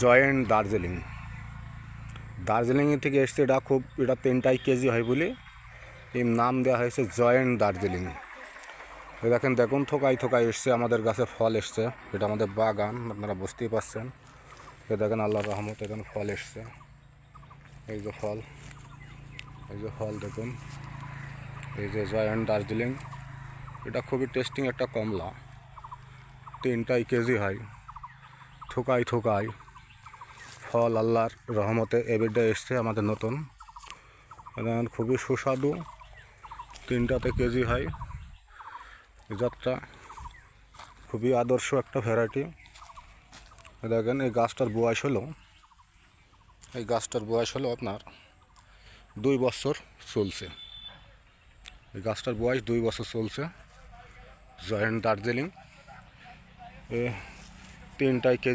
Joint Darjeeling. Darjeeling থেকে এসছে এটা খুব, এটা তিনটাই কেজি হয় বলে। এই নাম দেওয়া হয়েছে জয়েন্ট দার্জিলিং। দেখেন, দেখুন থোকাই থোকাই এসছে, আমাদের গাছে ফল এসছে। এটা আমাদের বাগান, আপনারা বুঝতেই পারছেন। এ দেখেন আল্লাহর রহমত এখানে ফল এসছে। এই যে ফল, এই যে ফল দেখুন। এই যে জয়েন্ট দার্জিলিং, এটা খুবই টেস্টিং একটা কমলা। তিনটাই কেজি হয়। থোকাই থোকাই ফল আল্লাহর রহমতে এবিডে এসছে আমাদের নতুন। খুবই সুস্বাদু। তিনটাতে কেজি হয়। জাতটা খুবই আদর্শ একটা ভ্যারাইটি দেখেন, এই গাছটার বয়স হলো, এই গাছটার বয়স হলো আপনার দুই বছর চলছে। এই গাছটার বয়স দুই বছর চলছে। জয়েন্ট দার্জিলিং। এ তিনটাই কেজি